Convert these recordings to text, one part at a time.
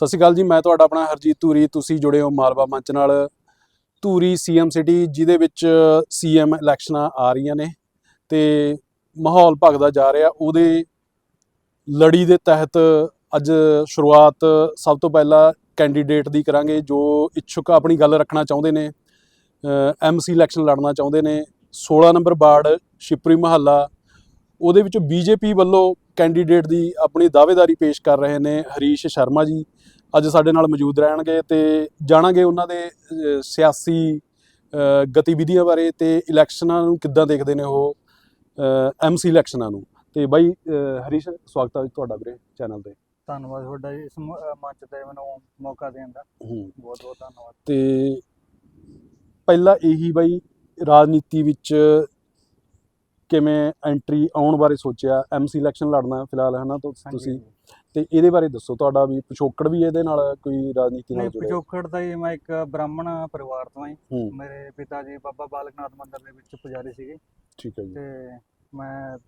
ਸਤਿ ਸ਼੍ਰੀ ਅਕਾਲ ਜੀ, ਮੈਂ ਤੁਹਾਡਾ ਆਪਣਾ ਹਰਜੀਤ ਧੂਰੀ, ਤੁਸੀਂ ਜੁੜੇ ਹੋ ਮਾਲਵਾ ਮੰਚ ਨਾਲ। ਧੂਰੀ ਸੀਐਮ ਸਿਟੀ, ਜਿਹਦੇ ਵਿੱਚ ਸੀਐਮ ਇਲੈਕਸ਼ਨਾਂ ਆ ਰਹੀਆਂ ਨੇ ਤੇ ਮਾਹੌਲ ਭਗਦਾ ਜਾ ਰਿਹਾ। ਉਹਦੇ ਲੜੀ ਦੇ ਤਹਿਤ ਅੱਜ ਸ਼ੁਰੂਆਤ ਸਭ ਤੋਂ ਪਹਿਲਾਂ ਕੈਂਡੀਡੇਟ ਦੀ ਕਰਾਂਗੇ, ਜੋ ਇੱਛੁਕ ਆਪਣੀ ਗੱਲ ਰੱਖਣਾ ਚਾਹੁੰਦੇ ਨੇ। ਐਮਸੀ ਇਲੈਕਸ਼ਨ ਲੜਨਾ ਚਾਹੁੰਦੇ ਨੇ। 16 ਨੰਬਰ ਵਾਰਡ, ਸ਼ਿਪਰੀ ਮਹੱਲਾ। ਉਹਦੇ ਵਿੱਚ ਬੀਜੇਪੀ ਵੱਲੋਂ ਕੈਂਡੀਡੇਟ ਦੀ ਆਪਣੀ ਦਾਅਵੇਦਾਰੀ ਪੇਸ਼ ਕਰ ਰਹੇ ਨੇ ਹਰੀਸ਼ ਸ਼ਰਮਾ ਜੀ। ਅੱਜ ਸਾਡੇ ਨਾਲ ਮੌਜੂਦ ਰਹਿਣਗੇ ਤੇ ਜਾਣਾਂਗੇ ਉਹਨਾਂ ਦੇ ਸਿਆਸੀ ਗਤੀਵਿਧੀਆਂ ਬਾਰੇ ਤੇ ਇਲੈਕਸ਼ਨਾਂ ਨੂੰ ਕਿੱਦਾਂ ਦੇਖਦੇ ਨੇ ਉਹ ਐਮਸੀ ਇਲੈਕਸ਼ਨਾਂ ਨੂੰ। ਤੇ ਬਾਈ ਹਰੀਸ਼ ਸਵਾਗਤ ਹੈ ਤੁਹਾਡਾ ਵੀਰੇ ਚੈਨਲ ਤੇ। ਧੰਨਵਾਦ ਤੁਹਾਡਾ ਜੀ ਇਸ ਮੰਚ ਤੇ ਮੈਨੂੰ ਮੌਕਾ ਦੇਣ ਦਾ। ਬਹੁਤ ਬਹੁਤ ਧੰਨਵਾਦ। ਤੇ ਪਹਿਲਾਂ ਇਹੀ ਬਾਈ ਰਾਜਨੀਤੀ ਵਿੱਚ ਕਿਵੇਂ ਐਂਟਰੀ ਆਉਣ ਬਾਰੇ ਸੋਚਿਆ ਐਮਸੀ ਇਲੈਕਸ਼ਨ ਲੜਨਾ ਫਿਲਹਾਲ ਹੈ ਨਾ ਤੁਸੀਂ। ਤੇ ਇਹਦੇ ਬਾਰੇ ਦੱਸੋ ਤੁਹਾਡਾ ਵੀ ਪਿਛੋਕੜ ਵੀ ਇਹਦੇ ਨਾਲ ਕੋਈ ਰਾਜਨੀਤੀ ਨਾਲ ਨਹੀਂ ਜੁੜਿਆ? ਪਿਛੋਕੜ ਦਾ ਹੀ ਮੈਂ ਇੱਕ ਬ੍ਰਾਹਮਣ ਪਰਿਵਾਰ ਤੋਂ ਹਾਂ। ਮੇਰੇ ਪਿਤਾ ਜੀ ਬਾਬਾ ਬਾਲਕਨਾਥ ਮੰਦਿਰ ਦੇ ਵਿੱਚ ਪੁਜਾਰੀ ਸੀਗੇ। ਠੀਕ ਹੈ ਜੀ। ਤੇ ਮੈਂ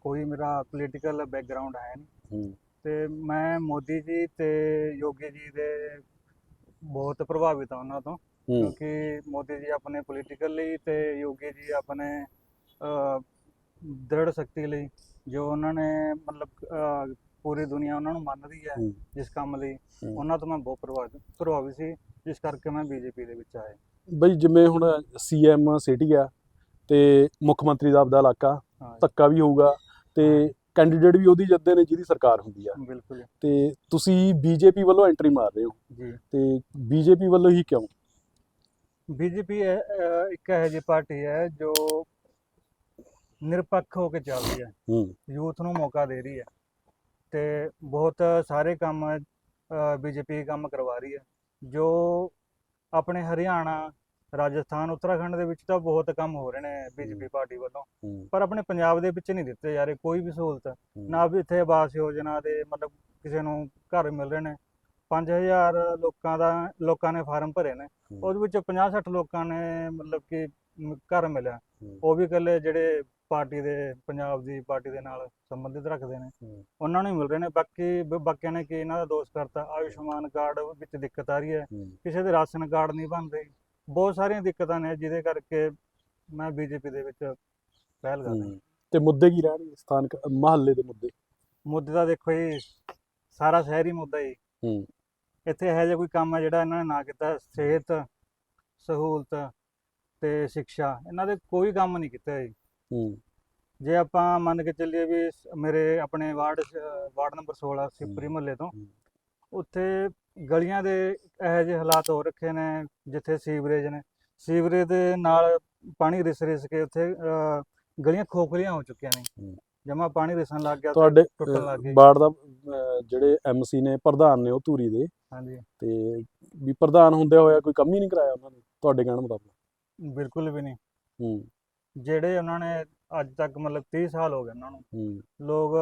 ਕੋਈ ਮੇਰਾ ਪੋਲੀਟੀਕਲ ਬੈਕਗ੍ਰਾਉਂਡ ਹੈ ਨਹੀਂ ਤੇ ਮੈਂ ਮੋਦੀ ਜੀ ਤੇ ਯੋਗੀ ਜੀ ਦੇ ਬਹੁਤ ਪ੍ਰਭਾਵਿਤ ਹਾਂ ਉਹਨਾਂ ਤੋਂ। ਕਿਉਂਕਿ ਮੋਦੀ ਜੀ ਆਪਣੇ ਪੋਲੀਟੀਕਲ ਤੇ ਯੋਗੀ ਜੀ ਆਪਣੇ ਦ੍ਰਿੜ ਸ਼ਕਤੀ ਲਈ ਜੋ ਉਹਨਾਂ ਨੇ ਮਤਲਬ ਪੂਰੀ ਦੁਨੀਆ ਉਹਨਾਂ ਨੂੰ ਮੰਨਦੀ ਹੈ। ਜਿਸ ਕੰਮ ਲਈ। ਉਹਨਾਂ ਤੋਂ ਮੈਂ ਬਹੁਤ ਪ੍ਰਭਾਵਿਤ ਪ੍ਰਭਾਵਿਤ ਸੀ ਜਿਸ ਕਰਕੇ ਮੈਂ ਬੀਜੇਪੀ ਦੇ ਵਿੱਚ ਆਇਆ। ਬਈ ਜਿਵੇਂ ਹੁਣ ਸੀਐਮ ਸਿਟੀ ਆ ਤੇ ਮੁੱਖ ਮੰਤਰੀ ਦਾ ਆਪਦਾ ਇਲਾਕਾ ਧੱਕਾ ਵੀ ਹੋਊਗਾ ਤੇ ਕੈਂਡੀਡੇਟ ਵੀ ਉਹਦੀ ਜਿੱਦੇ ਨੇ ਜਿਹਦੀ ਸਰਕਾਰ ਹੁੰਦੀ ਆ। ਬਿਲਕੁਲ ਤੇ ਤੁਸੀਂ ਬੀਜੇਪੀ ਵੱਲੋਂ ਐਂਟਰੀ ਮਾਰ ਰਹੇ ਹੋ। ਜੀ। ਤੇ ਬੀਜੇਪੀ ਵੱਲੋਂ ਹੀ ਕਿਉਂ? ਬੀਜੇਪੀ ਇੱਕ ਇਹੋ ਜਿਹੀ ਪਾਰਟੀ ਹੈ ਜੋ ਨਿਰਪੱਖ ਹੋ ਕੇ ਚੱਲਦੀ ਹੈ। ਹੂੰ। ਯੂਥ ਨੂੰ ਮੌਕਾ ਦੇ ਰਹੀ ਹੈ ਤੇ ਬਹੁਤ ਸਾਰੇ ਕੰਮ ਬੀਜੇਪੀ ਕੰਮ ਕਰਵਾ ਰਹੀ ਹੈ। ਜੋ ਆਪਣੇ ਹਰਿਆਣਾ ਰਾਜਸਥਾਨ ਉੱਤਰਾਖੰਡ ਦੇ ਵਿੱਚ ਤਾਂ ਬਹੁਤ ਕੰਮ ਹੋ ਰਹੇ ਨੇ ਬੀਜੇਪੀ ਪਾਰਟੀ ਵੱਲੋਂ। ਪਰ ਆਪਣੇ ਪੰਜਾਬ ਦੇ ਵਿੱਚ ਨਹੀਂ ਦਿੱਤੇ ਜਾ ਰਹੇ ਕੋਈ ਵੀ ਸਹੂਲਤ। ਨਾ ਵੀ ਇੱਥੇ ਆਵਾਸ ਯੋਜਨਾ ਦੇ ਮਤਲਬ ਕਿਸੇ ਨੂੰ ਘਰ ਮਿਲ ਰਹੇ ਨੇ। 5000 ਲੋਕਾਂ ਦਾ ਲੋਕਾਂ ਨੇ ਫਾਰਮ ਭਰੇ ਨੇ। ਉਹਦੇ ਵਿੱਚ 50 60 ਲੋਕਾਂ ਨੇ ਮਤਲਬ ਕਿ ਮ- ਘਰ ਮਿਲਿਆ। ਹੂੰ। ਉਹ ਵੀ ਇਕੱਲੇ ਜਿਹੜੇ ਪਾਰਟੀ ਦੇ ਪੰਜਾਬ ਦੀ ਪਾਰਟੀ ਦੇ ਨਾਲ ਸੰਬੰਧਿਤ ਰੱਖਦੇ ਨੇ। ਹੂੰ। ਉਹਨਾਂ ਨੂੰ ਹੀ ਮਿਲ ਰਹੇ ਨੇ। ਬਾਕੀ ਬ- ਬਾਕੀਆਂ ਨੇ ਕੀ ਇਹਨਾਂ ਦਾ ਦੋਸ਼ ਕਰਤਾ? ਆਯੁਸ਼ਮਾਨ ਕਾਰਡ ਵਿੱਚ ਦਿੱਕਤ ਆ ਰਹੀ ਹੈ। ਹੂੰ। ਕਿਸੇ ਦੇ ਰਾਸ਼ਨ ਕਾਰਡ ਨਹੀਂ ਬਣਦੇ। ਬਹੁਤ ਸਾਰੀਆਂ ਦਿੱਕਤਾਂ ਨੇ ਜਿਹਦੇ ਕਰਕੇ ਮੈਂ ਬੀਜੇਪੀ ਦੇ ਵਿੱਚ ਪਹਿਲ ਕਰਦਾ ਹੂੰ। ਤੇ ਮੁੱਦੇ ਕੀ ਰਹਿਣਗੇ ਸਥਾਨਕ ਮਹੱਲੇ ਦੇ ਮੁੱਦੇ। ਮੁੱਦੇ ਦਾ ਦੇਖੋ ਜੀ ਸਾਰਾ ਸ਼ਹਿਰ ਹੀ ਮੁੱਦਾ ਹੂੰ। ਇੱਥੇ ਇਹੋ ਜਿਹਾ ਕੋਈ ਕੰਮ ਹੈ ਜਿਹੜਾ ਇਹਨਾਂ ਨੇ ਨਾ ਕੀਤਾ। ਸਿਹਤ ਸਹੂਲਤ ਤੇ ਸਿੱਖਿਆ ਇਹਨਾਂ ਦੇ ਕੋਈ ਕੰਮ ਨਹੀਂ ਕੀਤਾ ਜੀ। ਹੂੰ। ਜੇ ਆਪਾਂ ਮੰਨ ਕੇ ਚੱਲੀਏ ਵੀ ਸ- ਮੇਰੇ ਆਪਣੇ ਵਾਰਡ ਵਾਰਡ ਨੰਬਰ 16 ਸਿਪਰੀ ਮਹੱਲੇ ਤੋਂ ਹੂੰ। ਉੱਥੇ ਗਲੀਆਂ ਦੇ ਇਹੋ ਜਿਹੇ ਹਾਲਾਤ ਹੋ ਰੱਖੇ ਨੇ ਜਿੱਥੇ ਸੀਵਰੇਜ ਨੇ। ਸੀਵਰੇਜ ਦੇ ਨਾਲ ਪਾਣੀ ਰਿਸ ਰਿਸ ਕੇ ਉੱਥੇ ਅਹ, ਗਲੀਆਂ ਖੋਖਲੀਆਂ ਹੋ ਚੁੱਕੀਆਂ ਨੇ। ਹੂੰ। ਜਮਾ ਪਾਣੀ ਰਿਸਣ ਲੱਗ ਗਿਆ ਤੁਹਾਡੇ ਟੁੱਟਣ ਲੱਗ ਗਈ। ਬਾੜ ਦਾ ਅਹ, ਜਿਹੜੇ ਐਮਸੀ ਨੇ ਪ੍ਰਧਾਨ ਨੇ ਉਹ ਧੂਰੀ ਦੇ। ਹਾਂਜੀ। ਤੇ ਵੀ ਪ੍ਰਧਾਨ ਹੁੰਦੇ ਹੋਇਆ ਕੋਈ ਕੰਮ ਹੀ ਨਹੀਂ ਕਰਾਇਆ ਉਹਨਾਂ ਨੇ ਤੁਹਾਡੇ ਕਹਿਣ ਮੁਤਾਬਕ? ਬਿਲਕੁਲ ਵੀ ਨਹੀਂ। ਹੂੰ। ਜਿਹੜੇ ਉਹਨਾਂ ਨੇ ਅੱਜ ਤੱਕ ਮਤਲਬ 30 ਸਾਲ ਹੋ ਗਏ ਉਹਨਾਂ ਨੂੰ ਹੂੰ। ਲੋਕ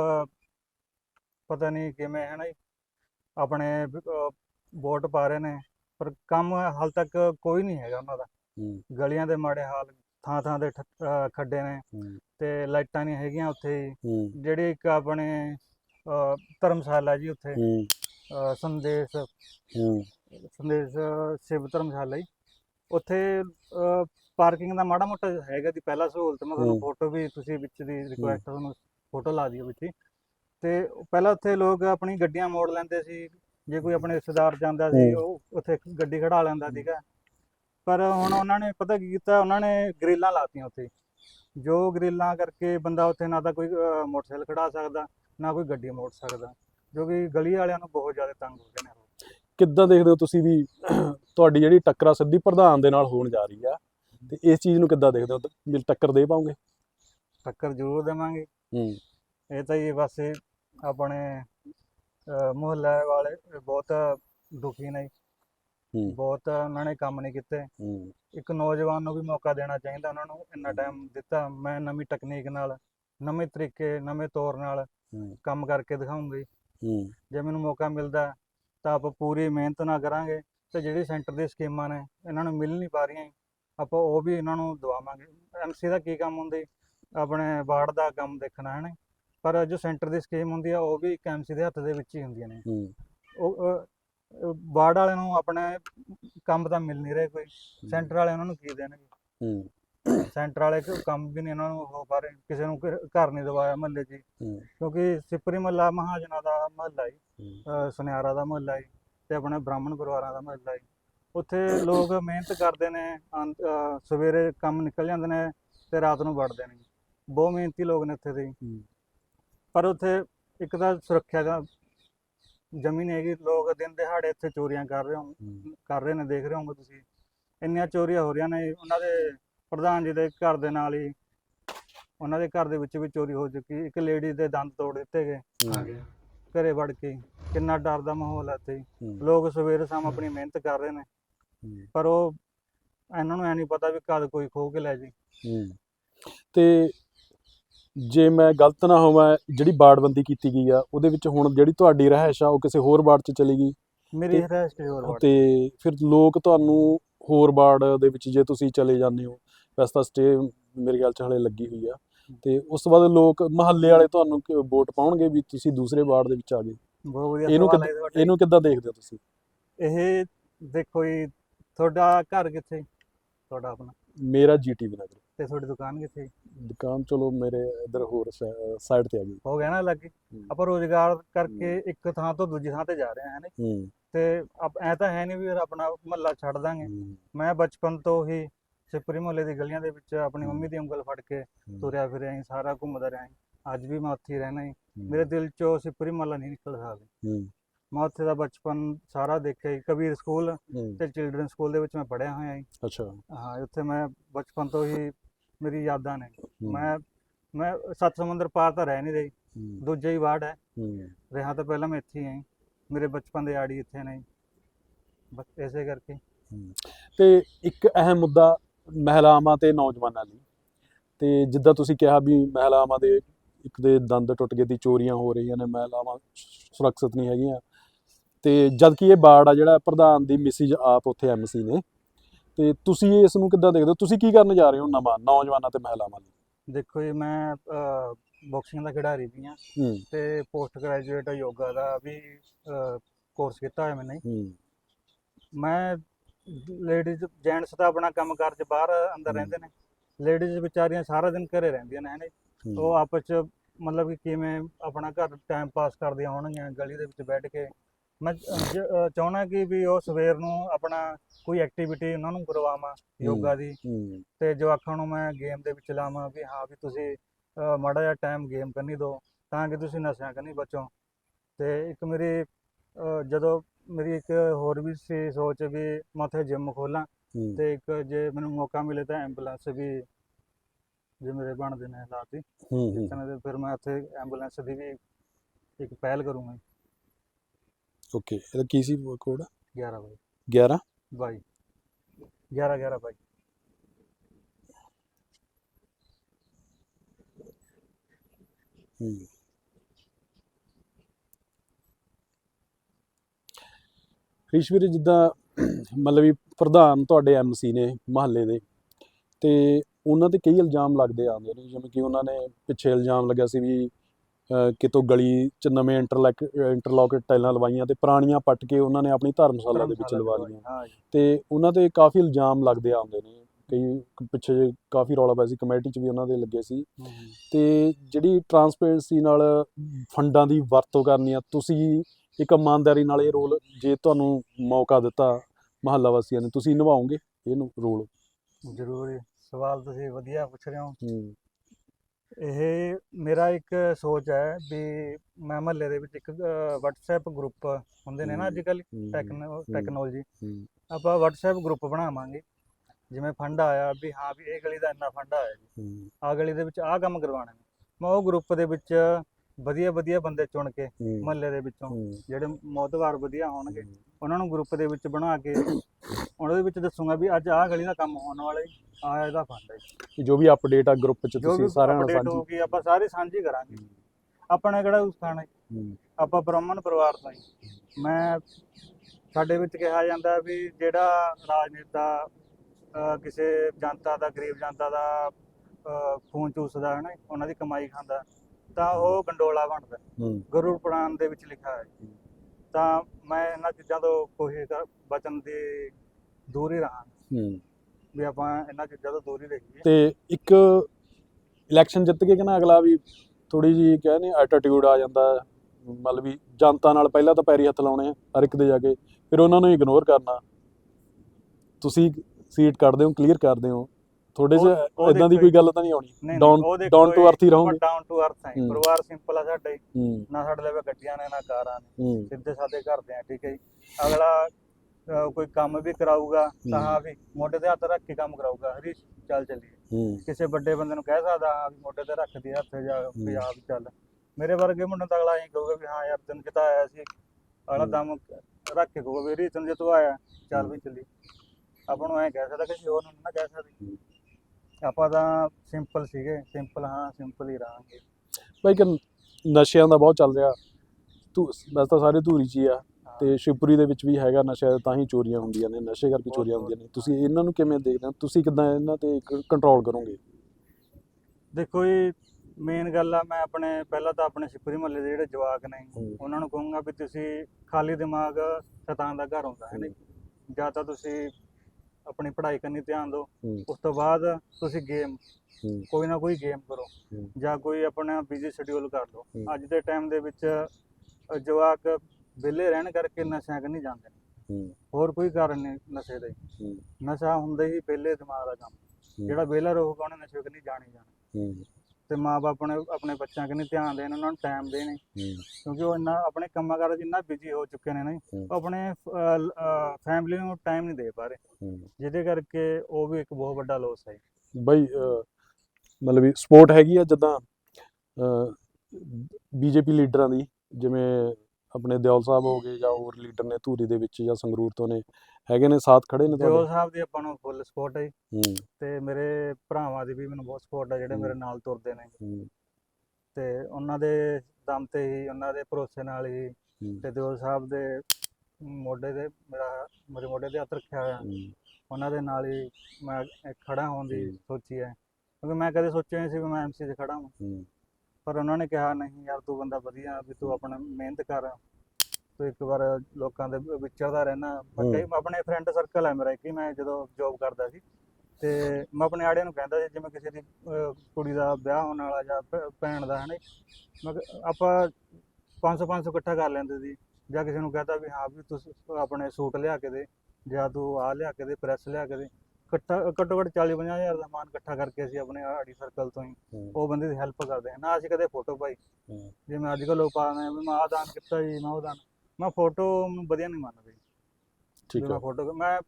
ਪਤਾ ਨਹੀਂ ਕਿਵੇਂ ਹੈ ਨਾ ਜੀ, ਆਪਣੇ ਅਹ, ਵੋਟ ਪਾ ਰਹੇ ਨੇ ਪਰ ਕੰਮ ਹਾਲ ਤੱਕ ਕੋਈ ਨਹੀਂ ਹੈਗਾ ਉਹਨਾਂ ਦਾ। ਹੂੰ। ਗਲੀਆਂ ਦੇ ਮਾੜੇ ਹਾਲ ਥਾਂ ਥਾਂ ਦੇ ਠ- ਅਹ, ਖੱਡੇ ਨੇ ਹੂੰ। ਤੇ ਲਾਈਟਾਂ ਨਹੀਂ ਹੈਗੀਆਂ ਉੱਥੇ ਜੀ। ਹੂੰ। ਜਿਹੜੀ ਇੱਕ ਆਪਣੇ ਅਹ, ਧਰਮਸ਼ਾਲਾ ਜੀ ਉੱਥੇ ਹੂੰ। ਅਹ, ਸੰਦੇਸ਼ ਹੂੰ। ਸੰਦੇਸ਼ ਸ਼ਿਵ ਧਰਮਸ਼ਾਲਾ ਜੀ। ਉੱਥੇ ਪਾਰਕਿੰਗ ਦਾ ਮਾੜਾ ਮੋਟਾ ਹੈਗਾ ਦੀ ਪਹਿਲਾ ਸਹੂਲਤ ਮੈਂ ਤੁਹਾਨੂੰ। ਫੋਟੋ ਵੀ ਤੁਸੀਂ ਵਿੱਚ ਦੀ ਰਿਕੁਐਸਟ ਤੁਹਾਨੂੰ ਫੋਟੋ ਲਾ ਦਿਓ ਵਿੱਚ ਤੇ ਪਹਿਲਾਂ ਉੱਥੇ ਲੋਕ ਆਪਣੀ ਗੱਡੀਆਂ ਮੋੜ ਲੈਂਦੇ ਸੀ ਜੇ ਕੋਈ ਆਪਣੇ ਰਿਸ਼ਤੇਦਾਰ ਜਾਂਦਾ ਸੀ। ਉਹ ਉੱਥੇ ਗੱਡੀ ਖੜਾ ਲੈਂਦਾ ਸੀਗਾ ਪਰ ਹੁਣ ਉਹਨਾਂ ਨੇ ਪਤਾ ਕੀ ਕੀਤਾ ਉਹਨਾਂ ਨੇ ਗ੍ਰਿਲਾਂ ਲਾਤੀਆਂ ਉੱਥੇ ਜੋ ਗ੍ਰਿਲਾਂ ਕਰਕੇ ਬੰਦਾ ਉੱਥੇ ਨਾ ਤਾਂ ਕੋਈ ਮੋਟਰਸਾਈਕਲ ਖੜਾ ਸਕਦਾ ਨਾ ਕੋਈ ਗੱਡੀ ਮੋੜ ਸਕਦਾ ਜੋ ਕਿ ਗਲੀ ਵਾਲਿਆਂ ਨੂੰ ਬਹੁਤ ਜ਼ਿਆਦਾ ਤੰਗ ਹੋ ਗਏ ਨੇ। ਕਿੱਦਾਂ ਦੇਖਦੇ ਹੋ ਤੁਸੀਂ ਵੀ ਤੁਹਾਡੀ ਜਿਹੜੀ ਟੱਕਰਾ ਸਿੱਧੀ ਪ੍ਰਧਾਨ ਦੇ ਨਾਲ ਹੋਣ ਜਾ ਰਹੀ ਆ? ਤੇ ਇਸ ਚੀਜ਼ ਨੂੰ ਕਿੱਦਾਂ ਦੇਖਦੇ ਹੋ? ਵੀ ਟੱਕਰ ਦੇ ਪਾਉਂਗੇ? ਟੱਕਰ ਜ਼ਰੂਰ ਦੇਵਾਂਗੇ। ਹੂੰ। ਇਹ ਤਾਂ ਜੀ ਬਸ ਇਹ ਆਪਣੇ ਮੁਹੱਲੇ ਵਾਲੇ ਬਹੁਤ ਦੁਖੀ ਨੇ। ਬਹੁਤ ਉਹਨਾਂ ਨੇ ਕੰਮ ਨਹੀਂ ਕੀਤੇ। ਹੂੰ। ਇੱਕ ਨੌਜਵਾਨ ਨੂੰ ਵੀ ਮੌਕਾ ਦੇਣਾ ਚਾਹੀਦਾ ਉਹਨਾਂ ਨੂੰ ਇੰਨਾ ਟਾਈਮ ਦਿੱਤਾ। ਮੈਂ ਨਵੀਂ ਟੈਕਨੀਕ ਨਾਲ ਨਵੇਂ ਤਰੀਕੇ ਨਵੇਂ ਤੌਰ ਨਾਲ ਕੰਮ ਕਰਕੇ ਦਿਖਾਉਂਗੀ। ਹੂੰ। ਜੇ ਮੈਨੂੰ ਮੌਕਾ ਮਿਲਦਾ ਤਾਂ ਆਪਾਂ ਪੂਰੀ ਮਿਹਨਤ ਨਾਲ ਕਰਾਂਗੇ ਤੇ ਜਿਹੜੀ ਸੈਂਟਰ ਦੀ ਸਕੀਮਾਂ ਨੇ ਇਹਨਾਂ ਨੂੰ ਮਿਲ ਨਹੀਂ ਪਾ ਰਹੀਆਂ ਆਪਾਂ ਉਹ ਵੀ ਇਹਨਾਂ ਨੂੰ ਦਵਾਵਾਂਗੇ। ਐਮਸੀ ਦਾ ਕੀ ਕੰਮ ਹੁੰਦੀ ਆਪਣੇ ਵਾਰਡ ਦਾ ਕੰਮ ਦੇਖਣਾ ਹੈ ਨਾ ਪਰ ਜੋ ਸੈਂਟਰ ਦੀ ਸਕੀਮ ਹੁੰਦੀ ਆ ਉਹ ਵੀ ਇੱਕ ਐਮਸੀ ਦੇ ਹੱਥ ਦੇ ਵਿੱਚ ਹੀ ਹੁੰਦੀਆਂ ਨੇ। ਉਹ ਵਾਰਡ ਵਾਲਿਆਂ ਨੂੰ ਆਪਣੇ ਕੰਮ ਤਾਂ ਮਿਲ ਨਹੀਂ ਰਿਹਾ ਕੋਈ ਸੈਂਟਰ ਵਾਲੇ ਉਹਨਾਂ ਨੂੰ ਕੀ ਦੇਣਗੇ? ਹੂੰ। ਸੈਂਟਰ ਵਾਲੇ ਕੋਈ ਕੰਮ ਵੀ ਨਹੀਂ ਉਹਨਾਂ ਨੂੰ ਹੋ ਪਾ ਰਹੇ ਕਿਸੇ ਨੂੰ ਘਰ ਘਰ ਨਹੀਂ ਦਵਾਇਆ ਮਹੱਲੇ 'ਚ ਹੀ। ਹੂੰ। ਕਿਉਂਕਿ ਸਿਪਰੀ ਮਹੱਲਾ ਮਹਾਜਨਾਂ ਦਾ ਮਹੱਲਾ ਹੈ ਸੁਨਿਆਰਾਂ ਦਾ ਮਹੱਲਾ ਹੈ ਤੇ ਆਪਣੇ ਬ੍ਰਾਹਮਣ ਪਰਿਵਾਰਾਂ ਦਾ ਮਹੱਲਾ ਹੈ। ਉੱਥੇ ਲੋਕ ਮਿਹਨਤ ਕਰਦੇ ਨੇ ਅਹ ਸਵੇਰੇ ਕੰਮ ਨਿਕਲ ਜਾਂਦੇ ਨੇ ਤੇ ਰਾਤ ਨੂੰ ਵੜਦੇ ਨੇ। ਬਹੁਤ ਮਿਹਨਤੀ ਲੋਕ ਨੇ ਉੱਥੇ ਦੇ। ਹੂੰ। ਪਰ ਉੱਥੇ ਇੱਕ ਤਾਂ ਸੁਰੱਖਿਆ ਦਾ ਜਮੀ ਨਹੀਂ ਹੈਗੀ। ਲੋਕ ਦਿਨ ਦਿਹਾੜੇ ਇੱਥੇ ਚੋਰੀਆਂ ਕਰ ਰਹੇ ਹੋ ਹੂੰ, ਕਰ ਰਹੇ ਨੇ ਦੇਖ ਰਹੇ ਹੋਗੇ ਤੁਸੀਂ। ਇੰਨੀਆਂ ਚੋਰੀਆਂ ਹੋ ਰਹੀਆਂ ਨੇ ਉਹਨਾਂ ਦੇ ਪ੍ਰਧਾਨ ਜੀ ਦੇ ਘਰ ਦੇ ਨਾਲ ਹੀ ਉਹਨਾਂ ਦੇ ਘਰ ਦੇ ਵਿੱਚ ਵੀ ਚੋਰੀ ਹੋ ਚੁੱਕੀ। ਇੱਕ ਲੇਡੀ ਦੇ ਦੰਦ ਤੋੜ ਦਿੱਤੇ ਗਏ। ਘਰੇ ਵੜ ਕੇ ਕਿੰਨਾ ਡਰ ਦਾ ਮਾਹੌਲ ਹੈ। ਤੇ ਲੋਕ ਸਵੇਰ ਸ਼ਾਮ ਆਪਣੀ ਮਿਹਨਤ ਕਰ ਰਹੇ ਨੇ। ਪਰ ਉਹ ਇਹਨਾਂ ਨੂੰ ਐ ਨਹੀਂ ਪਤਾ ਵੀ ਕਦ ਕੋਈ ਖੋ ਕੇ ਲੈ ਜੇ। ਤੇ ਜੇ ਮੈਂ ਗਲਤ ਨਾ ਹੋਵਾਂ ਜਿਹੜੀ ਬਾੜਬੰਦੀ ਕੀਤੀ ਗਈ ਆ ਉਹਦੇ ਵਿੱਚ ਹੁਣ ਜਿਹੜੀ ਤੁਹਾਡੀ ਰਹਿائش ਆ ਉਹ ਕਿਸੇ ਹੋਰ ਬਾੜ 'ਚ ਚਲੀ ਗਈ? ਮੇਰੀ ਰਹਿائش ਕਿਸੇ ਹੋਰ ਬਾੜ ਤੇ ਫਿਰ ਲੋਕ ਤੁਹਾਨੂੰ ਹੋਰ ਬਾੜ ਦੇ ਵਿੱਚ ਜੇ ਤੁਸੀਂ ਚਲੇ ਜਾਂਦੇ ਹੋ ਵੈਸੇ ਤਾਂ ਸਟੇ ਮੇਰੇ ਖਿਆਲ 'ਚ ਹਲੇ ਲੱਗੀ ਹੋਈ ਆ। ਤੇ ਉਸ ਤੋਂ ਬਾਅਦ ਲੋਕ ਮਹੱਲੇ ਵਾਲੇ ਤੁਹਾਨੂੰ ਵੋਟ ਪਾਉਣਗੇ ਵੀ ਤੁਸੀਂ ਦੂਸਰੇ ਬਾੜ ਦੇ ਵਿੱਚ ਆ ਗਏ। ਬਹੁਤ ਵਧੀਆ ਇਹਨੂੰ। ਇਹਨੂੰ ਕਿੱਦਾਂ ਦੇਖਦੇ ਹੋ ਤੁਸੀਂ? ਇਹ ਦੇਖੋ ਜੀ ਤੁਹਾਡਾ ਘਰ ਕਿੱਥੇ? ਤੁਹਾਡਾ ਆਪਣਾ। ਮੇਰਾ ਜੀਟੀਵੀ ਨਗਰ। ਤੇ ਤੁਹਾਡੀ ਦੁਕਾਨ ਕਿੱਥੇ? ਦੁਕਾਨ ਚਲੋ ਮੇਰੇ ਇਧਰ ਹੋਰ ਸਾਈਡ ਤੇ ਆ ਗਈ। ਹੋ ਗਿਆ ਨਾ ਲੱਗੇ। ਆਪਾਂ ਰੋਜ਼ਗਾਰ ਕਰਕੇ ਇੱਕ ਥਾਂ ਤੋਂ ਦੂਜੀ ਥਾਂ ਤੇ ਜਾ ਰਹੇ ਹਾਂ ਨੇ? ਤੇ ਐ ਤਾਂ ਹੈ ਨਹੀਂ ਵੀ ਆਪਣਾ ਮਹੱਲਾ ਛੱਡ ਦਾਂਗੇ। ਮੈਂ ਬਚਪਨ ਤੋਂ ਹੀ ਸਿਪਰੀ ਮੁਹੱਲੇ ਦੀ ਗਲੀਆਂ ਦੇ ਵਿੱਚ ਆਪਣੀ। ਮੰਮੀ ਦੀ ਉਂਗਲ ਫੜ ਕੇ ਤੁਰਿਆ ਫਿਰਿਆ ਹੀ ਸਾਰਾ ਘੁੰਮਦਾ ਰਿਹਾ ਜੀ ਅੱਜ ਵੀ ਮੈਂ ਉੱਥੇ ਹੀ ਰਹਿਣਾ ਜੀ ਹੂੰ, ਮੇਰੇ ਦਿਲ ਚੋਂ ਸਿਪਰੀ ਮੁਹੱਲਾ ਨਹੀਂ ਨਿਕਲ ਸਕਦਾ ਹੂੰ, ਮੈਂ ਉੱਥੇ ਦਾ ਬਚਪਨ ਸਾਰਾ ਦੇਖਿਆ ਜੀ ਕਬੀਰ ਸਕੂਲ ਤੇ ਚਿਲਡਰਨ ਸਕੂਲ ਦੇ ਵਿੱਚ ਮੈਂ ਪੜ੍ਹਿਆ ਹੋਇਆ ਜੀ ਅੱਛਾ। ਹਾਂ ਉੱਥੇ ਮੈਂ ਬਚਪਨ ਤੋਂ ਹੀ ਮੇਰੀ ਯਾਦਾਂ ਨੇ। ਮੈਂ ਮੈਂ ਸੱਤ ਸਮੁੰਦਰ ਪਾਰ ਤਾਂ ਰਹਿ ਨਹੀਂ ਰਹੀ। ਦੂਜਾ ਹੀ ਵਾਰਡ ਹੈ। ਰਿਹਾ ਤਾਂ ਪਹਿਲਾਂ ਮੈਂ ਇੱਥੇ ਹੀ ਜੀ। ਮੇਰੇ ਬਚਪਨ ਦੇ ਆੜੀ ਇੱਥੇ ਨੇ। ਜੀ। ਬਸ ਇਸੇ ਕਰਕੇ। ਤੇ ਇੱਕ ਅਹਿਮ ਮੁੱਦਾ ਮਹਿਲਾਵਾਂ ਤੇ ਨੌਜਵਾਨਾਂ ਲਈ। ਤੇ ਜਿੱਦਾਂ ਤੁਸੀਂ ਕਿਹਾ ਵੀ ਮਹਿਲਾਵਾਂ ਦੇ ਇੱਕ ਦੇ ਦੰਦ ਟੁੱਟ ਗਏ ਦੀ ਚੋਰੀਆਂ ਹੋ ਰਹੀਆਂ ਨੇ ਮਹਿਲਾਵਾਂ ਸੁਰੱਖਿਅਤ ਨਹੀਂ ਹੈਗੀਆਂ। ਤੇ ਜਦ ਕਿ ਇਹ ਬਾੜ ਆ ਜਿਹੜਾ ਪ੍ਰਧਾਨ ਦੀ ਮਿਸਿਜ ਆਪ ਉੱਥੇ ਐਮਸੀ ਨੇ। ਤੇ ਤੁਸੀਂ ਇਸ ਨੂੰ ਕਿੱਦਾਂ ਦੇਖਦੇ ਹੋ? ਤੁਸੀਂ ਕੀ ਕਰਨ ਜਾ ਰਹੇ ਹੋ ਨਵਾਂ ਨੌਜਵਾਨਾਂ ਤੇ ਮਹਿਲਾਵਾਂ ਲਈ? ਦੇਖੋ ਜੀ ਮੈਂ ਬਾਕਸਿੰਗ ਦਾ ਖਿਡਾਰੀ ਵੀ ਹਾਂ। ਹੂੰ। ਤੇ ਪੋਸਟ ਗ੍ਰੈਜੂਏਟ ਯੋਗਾ ਦਾ ਵੀ ਕੋਰਸ ਕੀਤਾ ਹੋਇਆ ਮੈਨੇ। ਮੈਂ ਲੇਡੀਜ਼ ਜੈਂਟਸ ਤਾਂ ਆਪਣਾ ਕੰਮ ਕਾਰ ਚ ਬਾਹਰ ਅੰਦਰ। ਰਹਿੰਦੇ ਨੇ। ਲੇਡੀਜ਼ ਵਿਚਾਰੀਆਂ ਸਾਰਾ ਦਿਨ ਘਰੇ ਰਹਿੰਦੀਆਂ ਨੇ ਹਨੇ ਉਹ ਆਪਸ ਚ ਮਤਲਬ ਕਿ ਕਿਵੇਂ ਆਪਣਾ ਘਰ ਟਾਈਮ ਪਾਸ ਕਰਦੀਆਂ ਹੋਣਗੀਆਂ ਗਲੀ ਦੇ ਵਿੱਚ ਬੈਠ ਕੇ। ਮੈਂ ਜ- ਚਾਹੁੰਦਾ ਕਿ ਵੀ ਉਹ ਸਵੇਰ ਨੂੰ ਆਪਣਾ ਕੋਈ ਐਕਟੀਵਿਟੀ ਉਹਨਾਂ ਨੂੰ ਕਰਵਾਵਾਂ ਯੋਗਾ ਦੀ। ਤੇ ਜਵਾਕਾਂ ਨੂੰ ਮੈਂ ਗੇਮ ਦੇ ਵਿੱਚ ਲਾਵਾਂ ਵੀ ਹਾਂ ਵੀ ਤੁਸੀਂ ਮਾੜਾ ਜਿਹਾ ਟਾਈਮ ਗੇਮ ਕਰਨੀ ਦਿਓ ਤਾਂ ਕਿ ਤੁਸੀਂ ਨਸ਼ਿਆਂ ਕਰਨੀ ਬਚੋ। ਤੇ ਇੱਕ ਮੇਰੀ ਜਦੋਂ ਮੇਰੀ ਇੱਕ ਹੋਰ ਵੀ ਸੀ ਸੋਚ ਵੀ ਮੈਂ ਉੱਥੇ ਜਿਮ ਖੋਲਾਂ ਹੂੰ। ਤੇ ਇੱਕ ਜੇ ਮੈਨੂੰ ਮੌਕਾ ਮਿਲੇ ਤਾਂ ਐਂਬੂਲੈਂਸ ਵੀ ਜੇ ਮੇਰੇ ਬਣਦੇ ਨੇ ਹਾਲਾਤ ਹੀ ਹੂੰ। ਹੂੰ ਫਿਰ ਮੈਂ ਉੱਥੇ ਐਂਬੂਲੈਂਸ ਦੀ ਵੀ ਇੱਕ ਪਹਿਲ ਕਰੂੰਗਾ ਓਕੇ ਇਹਦਾ ਕੀ ਸੀ ਕੋਡ 11 ਵਜੇ 11 ਬਾਈ। 11 11 ਬਾਈ। ਹੂੰ। ਈਸ਼ਵਰ ਜਿੱਦਾਂ ਮਤਲਬ ਵੀ ਪ੍ਰਧਾਨ ਤੁਹਾਡੇ ਐਮਸੀ ਨੇ ਮਹੱਲੇ ਦੇ ਤੇ ਉਹਨਾਂ ਤੇ ਕਈ ਇਲਜ਼ਾਮ ਲੱਗਦੇ ਆਉਂਦੇ ਨੇ ਜਿਵੇਂ ਕਿ ਉਹਨਾਂ ਨੇ ਪਿੱਛੇ ਇਲਜ਼ਾਮ ਲੱਗਿਆ ਸੀ ਵੀ ਕਿਤੋਂ ਗਲੀ ਚ ਨਵੇਂ ਇੰਟਰਲੈਕ ਇੰਟਰਲੌਕਟ ਟਾਈਲਾਂ ਲਵਾਈਆਂ ਤੇ ਪੁਰਾਣੀਆਂ ਪੱਟ ਕੇ ਉਹਨਾਂ ਨੇ ਆਪਣੀ ਧਰਮਸ਼ਾਲਾ ਦੇ ਵਿੱਚ ਲਵਾ ਲਈਆਂ। ਜੀ ਤੇ ਉਹਨਾਂ ਤੇ ਕਾਫੀ ਇਲਜ਼ਾਮ ਲੱਗਦੇ ਆਉਂਦੇ ਨੇ ਕਈ ਪਿੱਛੇ ਜਿਹੇ ਕਾਫੀ ਰੌਲਾ ਪਿਆ ਸੀ ਕਮੇਟੀ ਚ ਵੀ ਉਹਨਾਂ ਦੇ ਲੱਗੇ ਸੀ। ਤੇ ਜਿਹੜੀ ਟਰਾਂਸਪੇਰੈਂਸੀ ਨਾਲ ਫੰਡਾਂ ਦੀ ਵਰਤੋਂ ਕਰਨੀ ਆ ਤੁਸੀਂ ਇੱਕ ਇਮਾਨਦਾਰੀ ਨਾਲ ਇਹ ਰੋਲ ਜੇ ਤੁਹਾਨੂੰ ਮੌਕਾ ਦਿੱਤਾ ਮਹੱਲਾ ਵਾਸੀਆਂ ਨੇ ਤੁਸੀਂ ਨਿਭਾਓਗੇ ਇਹਨੂੰ ਰੋਲ? ਜ਼ਰੂਰ। ਸਵਾਲ ਤੁਸੀਂ ਵਧੀਆ ਪੁੱਛ ਰਹੇ ਹੋ। ਹੂੰ। ਇਹ ਮੇਰਾ ਇੱਕ ਸੋਚ ਹੈ ਵੀ ਮੈਂ ਮਹੱਲੇ ਦੇ ਵਿੱਚ ਇੱਕ WhatsApp ਗਰੁੱਪ ਹੁੰਦੇ ਨੇ ਨਾ ਅੱਜ ਕੱਲ੍ਹ ਹੂੰ, ਟੈਕਨੋਲੋਜੀ ਆਪਾਂ WhatsApp ਗਰੁੱਪ ਬਣਾਵਾਂਗੇ। ਜਿਵੇਂ ਫੰਡ ਆਇਆ ਵੀ ਹਾਂ ਵੀ ਇਹ ਗਲੀ ਦਾ ਇੰਨਾ ਫੰਡ ਆਇਆ ਜੀ। ਆ ਗਲੀ ਦੇ ਵਿੱਚ ਆਹ ਕੰਮ ਕਰਵਾਉਣੇ ਨੇ ਮੈਂ ਉਹ ਗਰੁੱਪ ਦੇ ਵਿੱਚ ਵਧੀਆ ਵਧੀਆ ਬੰਦੇ ਚੁਣ ਕੇ ਹੂੰ, ਮਹੱਲੇ ਦੇ ਵਿੱਚੋਂ ਹੂੰ, ਜਿਹੜੇ ਮੋਤਵਾਰ ਵਧੀਆ ਹੋਣਗੇ ਉਹਨਾਂ ਨੂੰ ਗਰੁੱਪ ਦੇ ਵਿੱਚ ਬਣਾ ਕੇ ਉਹਨਾਂ ਦੇ ਵਿੱਚ ਦੱਸੂਗਾ ਵੀ ਅੱਜ ਆਹ ਗਲੀ ਦਾ ਕੰਮ ਹੋਣ ਵਾਲਾ ਹੈ ਆ ਇਹਦਾ ਫੰਡ ਹੈ ਜੀ। ਜੋ ਵੀ ਅਪਡੇਟ ਆ ਗਰੁੱਪ ਚ ਜੋ ਤੁਸੀਂ ਸਾਰਿਆਂ ਨਾਲ ਅਪਡੇਟ ਸਾਂਝੀ। ਹੋਊਗੀ ਆਪਾਂ ਸਾਰੇ ਸਾਂਝੀ ਕਰਾਂਗੇ। ਆਪਣਾ ਕਿਹੜਾ ਉਸ ਖਾਣਾ ਹੂੰ, ਆਪਾਂ ਬ੍ਰਾਹਮਣ ਪਰਿਵਾਰ ਤੋਂ ਹੀ ਮੈਂ ਸਾਡੇ ਵਿੱਚ ਕਿਹਾ ਜਾਂਦਾ ਵੀ ਜਿਹੜਾ ਰਾਜਨੇਤਾ ਅਹ, ਕਿਸੇ ਜਨਤਾ ਦਾ ਗਰੀਬ ਜਨਤਾ ਦਾ ਅਹ, ਖੂਨ ਚੂਸਦਾ ਹੈ ਨਾ ਉਹਨਾਂ ਦੀ ਕਮਾਈ ਖਾਂਦਾ। ਤਾਂ ਉਹ ਗੰਡੋਲਾ ਬਣਦਾ। ਹੂੰ, ਗੁਰੂ ਪੁਰਾਣ ਦੇ ਵਿੱਚ ਲਿਖਿਆ ਹੈ ਤਾਂ ਮੈਂ ਇਹਨਾਂ ਚੀਜ਼ਾਂ ਤੋਂ ਕੋਸ਼ਿਸ਼ ਕਰ ਬਚਣ ਦੀ ਦੂਰ ਹੀ ਰਹਾਂ। ਹੂੰ। ਵੀ ਆਪਾਂ ਇਹਨਾਂ ਚੀਜ਼ਾਂ ਤੋਂ ਦੂਰ ਹੀ ਰਹੀਏ। ਤੇ ਇੱਕ ਇਲੈਕਸ਼ਨ ਜਿੱਤ ਕੇ ਕਹਿੰਦਾ ਅਗਲਾ ਵੀ ਥੋੜੀ ਜੀ ਕਹਿੰਦੇ ਐਟੀਟਿਊਡ ਆ ਜਾਂਦਾ। ਮਤਲਬ ਵੀ ਜਨਤਾ ਨਾਲ ਪਹਿਲਾਂ ਤਾਂ ਪੈਰੀ ਹੱਥ ਲਾਉਣੇ ਆ ਹਰ ਇੱਕ ਦੇ ਜਾ ਕੇ। ਫਿਰ ਉਹਨਾਂ ਨੂੰ ਇਗਨੋਰ ਕਰਨਾ। ਤੁਸੀਂ ਸੀਟ ਕੱਢਦੇ ਹੋ ਕਲੀਅਰ ਕਰਦੇ ਹੋ ਤੁਹਾਡੇ 'ਚ ਉਹ- ਇਦਾਂ ਦੀ ਦੇਖੋ ਕੋਈ ਗੱਲ ਤਾਂ ਨਹੀਂ ਆਉਣੀ। ਡਾਊਨ ਡਾਊਨ ਟੂ ਅਰਥ ਹੀ ਰਹੋਗੇ। ਡਾਊਨ ਟੂ ਅਰਥ ਹੈ ਹੂੰ। ਪਰਿਵਾਰ ਸਿੰਪਲ ਆ ਸਾਡੇ। ਹੂੰ। ਨਾ ਸਾਡੇ ਲਵੇ ਗੱਡੀਆਂ ਨੇ ਨਾ ਕਾਰਾਂ ਨੇ। ਹੂੰ। ਸਿੱਧੇ ਸਾਦੇ ਘਰ ਦੇ ਆ ਠੀਕ ਹੈ ਜੀ। ਅਗਲਾ ਕੋਈ ਕੰਮ ਵੀ ਕਰਾਊਗਾ ਤਾਂ ਹੂੰ। ਹਾਂ ਵੀ ਮੋਢੇ ਤੇ ਹੱਥ ਰੱਖ ਕੇ ਕੰਮ ਕਰਾਊਗਾ। ਹਰੀ ਚੱਲ ਚੱਲੀਏ। ਹੂੰ। ਕਿਸੇ ਵੱਡੇ ਬੰਦੇ ਨੂੰ ਕਹਿ ਸਕਦਾ ਹਾਂ ਵੀ ਮੋਢੇ ਤੇ ਰੱਖ ਦੇ ਹੱਥ ਜਾ ਵੀ ਚੱਲ। ਮੇਰੇ ਵਰਗੇ ਮੁੰਡੇ ਤਾਂ ਅਗਲਾ ਐਂ ਕਹੂਗਾ ਵੀ ਹਾਂ ਯਾਰ ਤੈਨੂੰ ਕਿਤਾ ਆਇਆ ਸੀ। ਅਗਲਾ ਹੂੰ। ਦਮ ਰੱਖ ਕੇ ਕਹੂਗਾ ਵੀ ਰੀ ਤੈਨੂੰ ਜੇ ਤੂੰ ਆਇਆ। ਚੱਲ ਵੀ ਚੱਲੀ ਆਪਾਂ ਨੂੰ ਐਂ ਕਹਿ ਸਕਦਾ ਕਿਸੇ ਹੋਰ ਨੂੰ ਨੀ ਨਾ ਕਹਿ ਸਕਦੇ। ਆਪਾਂ ਤਾਂ ਸਿੰਪਲ ਸੀਗੇ ਸਿੰਪਲ ਹਾਂ ਸਿੰਪਲ ਹੀ ਰਹਾਂਗੇ। ਭਾਈ ਕਿ ਨਸ਼ਿਆਂ ਦਾ ਬਹੁਤ ਚੱਲ ਰਿਹਾ। ਤੂੰ ਵੈਸੇ ਤਾਂ ਸਾਰੇ ਧੂਰੀ 'ਚ ਹੀ ਆ। ਤੇ ਸ਼ਿਵਪੁਰੀ ਦੇ ਵਿੱਚ ਵੀ ਹੈਗਾ ਨਸ਼ਾ ਤਾਂ ਹੀ ਚੋਰੀਆਂ ਹੁੰਦੀਆਂ ਨੇ ਨਸ਼ੇ ਕਰਕੇ ਚੋਰੀਆਂ ਹੁੰਦੀਆਂ ਨੇ। ਤੁਸੀਂ ਇਹਨਾਂ ਨੂੰ ਕਿਵੇਂ ਦੇਖਦੇ ਹੋ? ਤੁਸੀਂ ਕਿੱਦਾਂ ਇਹਨਾਂ ਤੇ ਕੰਟਰੋਲ ਕਰੋਗੇ? ਦੇਖੋ ਜੀ ਮੇਨ ਗੱਲ ਆ ਮੈਂ ਆਪਣੇ ਪਹਿਲਾਂ ਤਾਂ ਆਪਣੇ ਸ਼ਿਪਰੀ ਮਹੱਲੇ ਦੇ ਜਿਹੜੇ ਜਵਾਕ ਨੇ। ਉਹਨਾਂ ਨੂੰ ਕਹੂੰਗਾ ਵੀ ਤੁਸੀਂ ਖਾਲੀ ਦਿਮਾਗ ਸ਼ੈਤਾਨ ਦਾ ਘਰ ਹੁੰਦਾ ਹੈ ਨਾ ਜਾਂ ਤਾਂ ਤੁਸੀਂ ਆਪਣੀ ਪੜ੍ਹਾਈ ਕਰਨੀ ਧਿਆਨ ਦਿਓ ਹੂੰ। ਉਸ ਤੋਂ ਬਾਅਦ ਤੁਸੀਂ ਗੇਮ ਹੂੰ। ਕੋਈ ਨਾ ਕੋਈ ਗੇਮ ਕਰੋ ਹੂੰ। ਜਾਂ ਕੋਈ ਆਪਣਾ ਬਿਜ਼ੀ ਸ਼ਡਿਊਲ ਕਰ ਲਓ ਹੂੰ। ਅੱਜ ਦੇ ਟਾਈਮ ਦੇ ਵਿੱਚ ਅ, ਜਵਾਕ ਵਿਹਲੇ ਰਹਿਣ ਕਰਕੇ ਨਸ਼ਿਆਂ ਕਰਨੀ ਜਾਂਦੇ ਨੇ ਹੂੰ ਹੋਰ ਕੋਈ ਕਾਰਨ ਨਹੀਂ ਨਸ਼ੇ ਦਾ। ਹੂੰ ਨਸ਼ਾ ਹੁੰਦਾ ਹੀ ਪਹਿਲੇ ਦਿਮਾਗ ਦਾ ਕੰਮ ਹੂੰ। ਜਿਹੜਾ ਵਿਹਲਾ ਰਹੂਗਾ ਉਹਨੇ ਨਸ਼ੇ ਕਰਨੀ ਜਾਣੀ ਜਾਣਾ ਹੂੰ ਤੇ ਮਾਪੇ ਨੇ ਆਪਣੇ ਬੱਚਿਆਂ ਕਨੀ ਧਿਆਨ ਦੇਣ ਉਹਨਾਂ ਨੂੰ ਟਾਈਮ ਦੇਣ। ਕਿਉਂਕਿ ਉਹ ਇੰਨਾ ਆਪਣੇ ਕੰਮਾਂ ਕਾਰਾਂ 'ਚ ਇੰਨਾ ਬਿਜ਼ੀ ਹੋ ਚੁੱਕੇ ਨੇ ਨਾ। ਉਹ ਆਪਣੇ ਫੈਮਿਲੀ ਨੂੰ ਟਾਈਮ ਨਹੀਂ ਦੇ ਪਾ ਰਹੇ। ਜਿਹਦੇ ਕਰਕੇ ਉਹ ਵੀ ਇੱਕ ਬਹੁਤ ਵੱਡਾ ਲੋਸ ਹੈ ਬਈ ਮਤਲਬ ਵੀ ਸਪੋਰਟ ਹੈਗੀ ਆ ਜਿੱਦਾਂ ਬੀਜੇਪੀ ਲੀਡਰਾਂ ਦੀ ਜਿਵੇਂ ਆਪਣੇ ਦਿਓਲ ਸਾਹਿਬ ਹੋ ਗਏ ਜਾਂ ਹੋਰ ਲੀਡਰ ਨੇ ਧੂਰੀ ਦੇ ਵਿੱਚ ਜਾਂ ਸੰਗਰੂਰ ਤੋਂ ਨੇ ਹੈਗੇ ਨੇ ਸਾਥ ਖੜੇ ਨੇ ਦਿਓਲ ਸਾਹਿਬ ਦੀ ਆਪਾਂ ਨੂੰ ਫੁੱਲ ਸਪੋਰਟ ਹੈ ਜੀ। ਤੇ ਮੇਰੇ ਭਰਾਵਾਂ ਦੀ ਵੀ ਮੈਨੂੰ ਬਹੁਤ ਸਪੋਰਟ ਹੈ ਜਿਹੜੇ। ਮੇਰੇ ਨਾਲ ਤੁਰਦੇ ਨੇ। ਤੇ ਉਹਨਾਂ ਦੇ ਦਮ ਤੇ ਹੀ ਉਹਨਾਂ ਦੇ ਭਰੋਸੇ ਨਾਲ ਹੀ ਤੇ ਦਿਓਲ ਸਾਹਿਬ ਦੇ ਮੋਢੇ ਤੇ ਮੇਰਾ ਮੇਰੇ ਮੋਢੇ ਤੇ ਹੱਥ ਰੱਖਿਆ ਹੋਇਆ। ਉਹਨਾਂ ਦੇ ਨਾਲ ਹੀ ਮੈਂ ਖੜਾ ਹੋਣ ਦੀ। ਸੋਚੀ ਹੈ। ਕਿਉਂਕਿ ਮੈਂ ਕਦੇ ਸੋਚਿਆ ਨਹੀਂ ਸੀ ਵੀ ਮੈਂ ਐਮਸੀ 'ਚ ਖੜਾ ਹੂੰ। ਪਰ ਉਹਨਾਂ ਨੇ ਕਿਹਾ ਨਹੀਂ ਯਾਰ ਤੂੰ ਬੰਦਾ ਵਧੀਆ ਵੀ ਤੂੰ ਆਪਣਾ ਮਿਹਨਤ ਕਰ ਤੂੰ ਇੱਕ ਵਾਰ ਲੋਕਾਂ ਦੇ ਵਿਚਰਦਾ ਰਹਿਣਾ। ਕਈ ਆਪਣੇ ਫਰੈਂਡ ਸਰਕਲ ਹੈ ਮੇਰਾ ਕਿ ਮੈਂ ਜਦੋਂ ਜੋਬ ਕਰਦਾ ਸੀ ਤੇ ਮੈਂ ਆਪਣੇ ਆੜਿਆਂ ਨੂੰ ਕਹਿੰਦਾ ਸੀ ਜਿਵੇਂ ਕਿਸੇ ਦੀ ਕੁੜੀ ਦਾ ਵਿਆਹ ਹੋਣ ਵਾਲਾ ਜਾਂ ਭੈਣ ਦਾ ਹੈ ਨਾ ਮੈਂ ਆਪਾਂ 500 500 ਇਕੱਠਾ ਕਰ ਲੈਂਦੇ ਸੀ। ਜਾਂ ਕਿਸੇ ਨੂੰ ਕਹਤਾ ਵੀ ਹਾਂ ਵੀ ਤੁਸੀਂ ਆਪਣੇ ਸੂਟ ਲਿਆ ਕੇ ਦੇ ਜਾਂ ਤੂੰ ਆ ਲਿਆ ਕੇ ਦੇ ਪ੍ਰੈਸ ਲਿਆ ਕੇ ਦੇ। ਇਕੱਠਾ ਘੱਟੋ ਘੱਟ 40 50 ਹਜ਼ਾਰ ਦਾ ਸਮਾਨ ਇਕੱਠਾ ਕਰਕੇ ਅਸੀਂ ਆਪਣੇ ਆੜੀ ਸਰਕਲ ਤੋਂ ਹੀ ਹੂੰ, ਉਹ ਬੰਦੇ ਦੀ ਹੈਲਪ ਕਰਦੇ ਹਾਂ। ਨਾ ਅਸੀਂ ਕਦੇ ਫੋਟੋ ਪਾਈ। ਹੂੰ। ਜਿਵੇਂ ਅੱਜ ਕੱਲ੍ਹ ਲੋਕ ਪਾਉਂਦੇ ਆ ਵੀ ਮੈਂ ਆਹ ਦਾਨ ਕੀਤਾ ਜੀ ਮੈਂ ਉਹ ਦਾਨ। ਮੈਂ ਫੋਟੋ ਨੂੰ ਵਧੀਆ ਨਹੀਂ ਮੰਨਦਾ ਜੀ। ਠੀਕ ਹੈ ਮੈਂ ਫੋਟੋ ਮੈਂ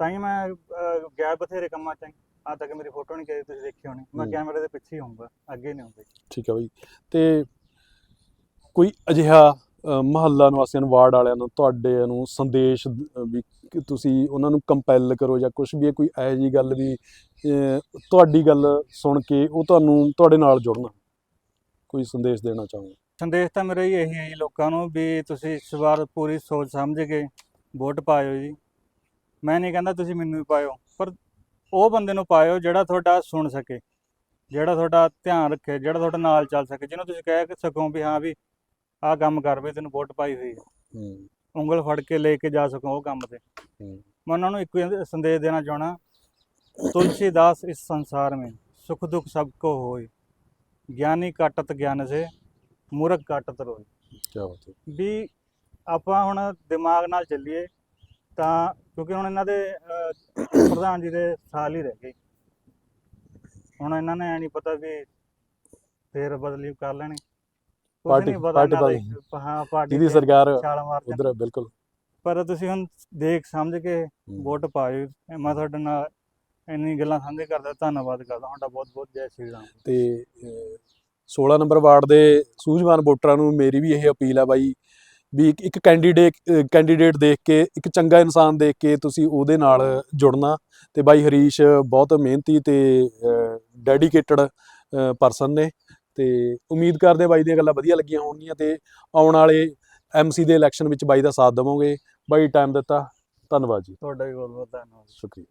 ਤਾਂ ਹੀ ਮੈਂ ਅਹ, ਗਿਆ ਬਥੇਰੇ ਕੰਮਾਂ ਚ ਆ ਤੱਕ ਮੇਰੀ ਫੋਟੋ ਨਹੀਂ ਕਰੀ ਤੁਸੀਂ ਦੇਖੀ ਹੋਣੀ ਮੈਂ ਹੂੰ। ਕੈਮਰੇ ਦੇ ਪਿੱਛੇ ਹੀ ਹੋਊਂਗਾ ਅੱਗੇ ਨਹੀਂ ਹੁੰਦਾ ਜੀ। ਠੀਕ ਹੈ ਬਈ। ਤੇ ਕੋਈ ਅਜਿਹਾ ਮਹੱਲਾ ਨਿਵਾਸੀਆਂ ਨੂੰ, ਵਾਰਡ ਵਾਲਿਆਂ ਨੂੰ, ਤੁਹਾਡੇ ਨੂੰ ਸੰਦੇਸ਼ ਵੀ ਕਿ ਤੁਸੀਂ ਉਹਨਾਂ ਨੂੰ ਕੰਪੈਲ ਕਰੋ ਜਾਂ ਕੁਝ ਵੀ ਕੋਈ ਇਹੋ ਜੀ ਗੱਲ ਵੀ ਤੁਹਾਡੀ ਗੱਲ ਸੁਣ ਕੇ ਉਹ ਤੁਹਾਨੂੰ ਤੁਹਾਡੇ ਨਾਲ ਜੁੜਨ, ਕੋਈ ਸੰਦੇਸ਼ ਦੇਣਾ ਚਾਹੋ ਸੰਦੇਸ਼ ਤਾਂ ਮੇਰਾ ਇਹੀ ਹੈ ਜੀ ਲੋਕਾਂ ਨੂੰ ਵੀ ਤੁਸੀਂ ਇਸ ਵਾਰ ਪੂਰੀ ਸੋਚ ਸਮਝ ਕੇ ਵੋਟ ਪਾਇਓ ਜੀ। ਮੈਂ ਨਹੀਂ ਕਹਿੰਦਾ ਤੁਸੀਂ ਮੈਨੂੰ ਵੀ ਪਾਇਓ, ਪਰ ਉਹ ਬੰਦੇ ਨੂੰ ਪਾਇਓ ਜਿਹੜਾ ਤੁਹਾਡਾ ਸੁਣ ਸਕੇ, ਜਿਹੜਾ ਤੁਹਾਡਾ ਧਿਆਨ ਰੱਖੇ, ਜਿਹੜਾ ਤੁਹਾਡੇ ਨਾਲ ਚੱਲ ਸਕੇ, ਜਿਹਨੂੰ ਤੁਸੀਂ ਕਹਿ ਸਕੋ ਵੀ ਹਾਂ ਵੀ ਆਹ ਕੰਮ ਕਰ ਵੀ ਤੈਨੂੰ ਵੋਟ ਪਾਈ ਹੋਈ ਹੈ ਹੂੰ ਉਂਗਲ ਫੜ ਕੇ ਲੈ ਕੇ ਜਾ ਸਕੋ ਉਹ ਕੰਮ ਤੇ ਹੂੰ। ਮੈਂ ਉਹਨਾਂ ਨੂੰ ਇੱਕੋ ਹੀ ਸੰਦੇਸ਼ ਦੇਣਾ ਚਾਹਣਾ तुलसीदास इस संसार में सुख दुख सबको होए ਗਿਆਨੀ ਕਾਟਤ ਗਿਆਨ ਸੇ ਮੂਰਖ ਕਾਟਤ ਰੋਏ ਕੀ ਬਾਤ ਹੈ ਵੀ ਆਪਾਂ ਹੁਣ ਦਿਮਾਗ ਨਾਲ ਚੱਲੀਏ ਤਾਂ ਕਿਉਂਕਿ ਹੁਣ ਇਹਨਾਂ ਦੇ ਅਹ, ਪ੍ਰਧਾਨ ਜੀ ਦੇ ਸਾਲ ਹੀ ਰਹਿ ਗਏ ਹੁਣ ਇਹਨਾਂ ਨੇ ਐ ਨਹੀਂ ਪਤਾ ਵੀ ਫੇਰ ਬਦਲੀ ਕਰ ਲੈਣੀ ਕੁਛ ਪਾਰਟੀ- ਪਾਰਟੀ ਦੇ ਹਾਂ ਪਾਰਟੀ ਜਿਹਦੀ ਤੇ ਸਰਕਾਰ। ਉਧਰ ਬਿਲਕੁਲ ਪਰ ਤੁਸੀਂ ਹੁਣ ਦੇਖ ਸਮਝ ਕੇ। ਵੋਟ ਪਾਇਓ ਮੈਂ ਤੁਹਾਡੇ ਨਾਲ ਇੰਨੀ ਗੱਲਾਂ ਸਾਂਝੇ ਕਰਦਾ ਧੰਨਵਾਦ ਕਰਦਾ ਤੁਹਾਡਾ ਬਹੁਤ ਬਹੁਤ ਜੈ ਸ਼੍ਰੀ ਰਾਮ ਤੇ ਅਹ, 16 ਨੰਬਰ ਵਾਰਡ ਦੇ ਸੂਝਵਾਨ ਵੋਟਰਾਂ ਨੂੰ ਮੇਰੀ ਵੀ ਇਹ ਅਪੀਲ ਆ ਬਾਈ ਵੀ ਇੱਕ- ਇੱਕ ਕੈਂਡੀਡੇਟ ਕੈਂਡੀਡੇਟ ਦੇਖ ਕੇ ਇੱਕ ਚੰਗਾ ਇਨਸਾਨ ਦੇਖ ਕੇ ਤੁਸੀਂ ਉਹਦੇ ਨਾਲ ਜੁੜਨਾ ਤੇ ਬਾਈ ਹਰੀਸ਼ ਬਹੁਤ ਮਿਹਨਤੀ ਤੇ ਡੈਡੀਕੇਟਡ ਪਰਸਨ ਨੇ ਤੇ ਉਮੀਦ ਕਰਦੇ ਬਾਈ ਦੀਆਂ ਗੱਲਾਂ ਵਧੀਆ ਲੱਗੀਆਂ ਹੋਣਗੀਆਂ ਤੇ ਆਉਣ ਵਾਲੇ ਐਮਸੀ ਦੇ ਇਲੈਕਸ਼ਨ ਵਿੱਚ ਬਾਈ ਦਾ ਸਾਥ ਦੇਵੋਗੇ। ਬਾਈ ਟਾਈਮ ਦਿੱਤਾ। ਧੰਨਵਾਦ ਜੀ। ਤੁਹਾਡਾ ਵੀ ਬਹੁਤ ਬਹੁਤ ਧੰਨਵਾਦ। ਸ਼ੁਕਰੀਆ।